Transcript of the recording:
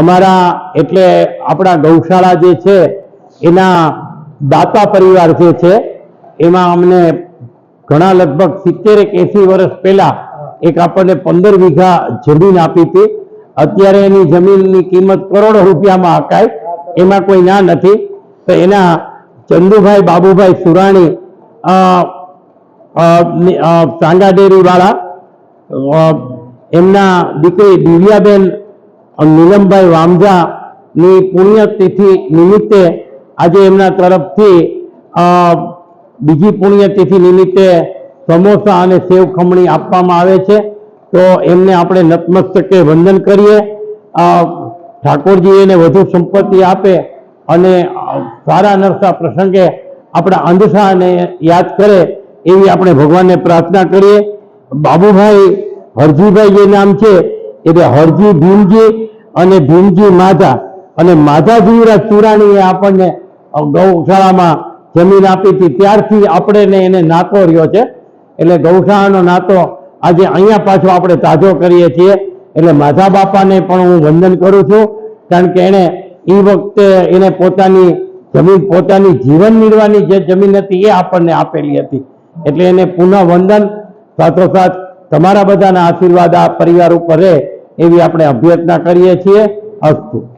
અમારા એટલે આપણા ગૌશાળા જે છે, એના દાતા પરિવાર જે છે, એમાં અમને ઘણા લગભગ સિત્તેર એક એસી વર્ષ પહેલા એક આપણને પંદર વીઘા જમીન આપી હતી. અત્યારે એની જમીનની કિંમત કરોડો રૂપિયામાં હકાય એમાં કોઈ ના નથી. તો એના ચંદુભાઈ, બાબુભાઈ સુરાણી ચાંગા ડેરીવાળા એમના દીકરી દિવ્યાબેન નીલમભાઈ વામજાની પુણ્યતિથિ નિમિત્તે આજે એમના તરફથી બીજી પુણ્યતિથિ નિમિત્તે સમોસા અને સેવ ખમણી આપવામાં આવે છે. તો એમને આપણે નતમસ્તકે વંદન કરીએ. ઠાકોરજી એને વધુ સંપત્તિ આપે અને સારા નરસા પ્રસંગે આપણા અંધશાને યાદ કરે એવી આપણે ભગવાનને પ્રાર્થના કરીએ. બાબુભાઈ હરજીભાઈ જે નામ છે એટલે હરજી ભીમજી અને ભીમજી માધા. અને માધા જીવરાજ સુરાણીએ આપણને ગૌશાળામાં જમીન આપી હતી. ત્યારથી આપણે એને નાતો રહ્યો છે. એટલે ગૌશાળાનો નાતો આજે અહીંયા પાછો આપણે તાજો કરીએ છીએ. એટલે માધા બાપાને પણ હું વંદન કરું છું. કારણ કે એણે એ વખતે એને પોતાની જમીન, પોતાની જીવન નિર્વાહની જે જમીન હતી એ આપણને આપેલી હતી. એટલે એને પુનઃ વંદન સાથોસાથ તમારા બધાના આશીર્વાદ આ પરિવાર ઉપર રહે. એવી આપણે અભ્યર્થના કરીએ છીએ. અસ્તુ.